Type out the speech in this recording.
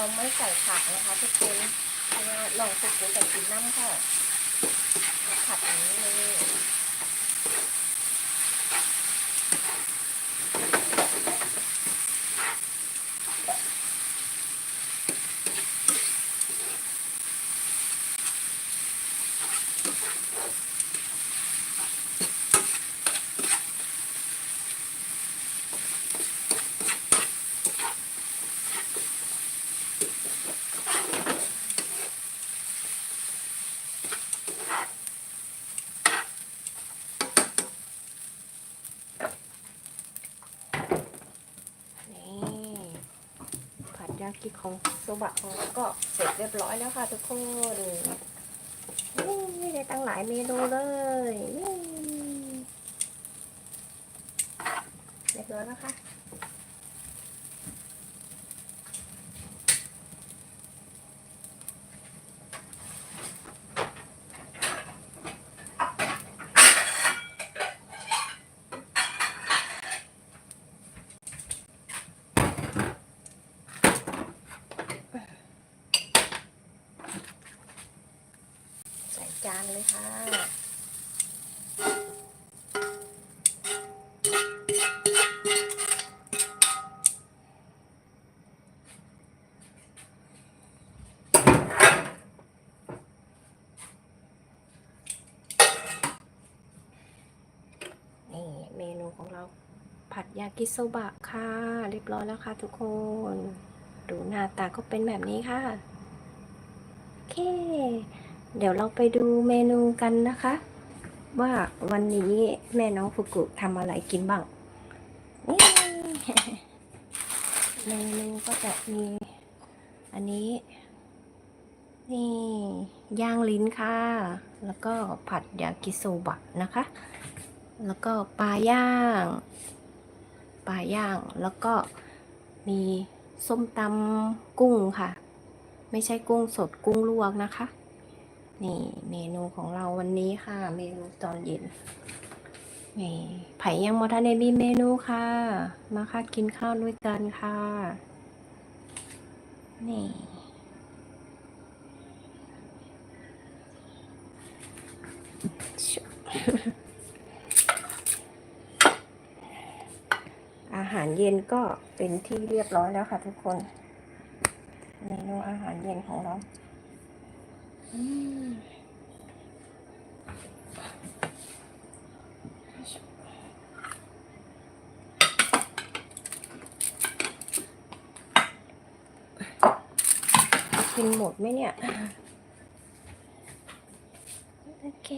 ราไม่ใส่ผักนะคะทุกคนเพราะว่าลองสุกกับกินน้ำค่ะผัดอย่างนี้เลย นี่ผัด ยากิของโซบะของเราก็เสร็จเรียบร้อยแล้วค่ะทุกคนนี่ได้ตั้งหลายเมนูเลยเรียบร้อยแล้วค่ะ ใส่จาน เลยค่ะ นี่เมนูของเราผัดยากิโซบะค่ะ เรียบร้อยแล้วค่ะทุกคน ดูหน้าตาก็เป็นแบบนี้ค่ะ โอเค เดี๋ยวเราไปดูเมนูกันนะคะ ว่าวันนี้แม่น้องฟุกุทำอะไรกินบ้างนี่เมนูก็จะมี อันนี้ นี่ย่างลิ้นค่ะ แล้วก็ผัดยากิโซบะนะคะ แล้วก็ปลาย่างปลาย่างแล้วก็มีส้มตำกุ้งค่ะ ไม่ใช่กุ้งสดกุ้งลวกนะคะ นี่เมนูของเราวันนี้ค่ะ เมนูตอนเย็นนี่ไผ่ยังมอทันมีเมนูค่ะ มาค่ะกินข้าวด้วยกันค่ะ นี่ อาหารเย็นก็เป็นที่เรียบร้อยแล้วค่ะทุกคน เมนูอาหารเย็นของเรา กินหมดไหมเนี่ย โอเค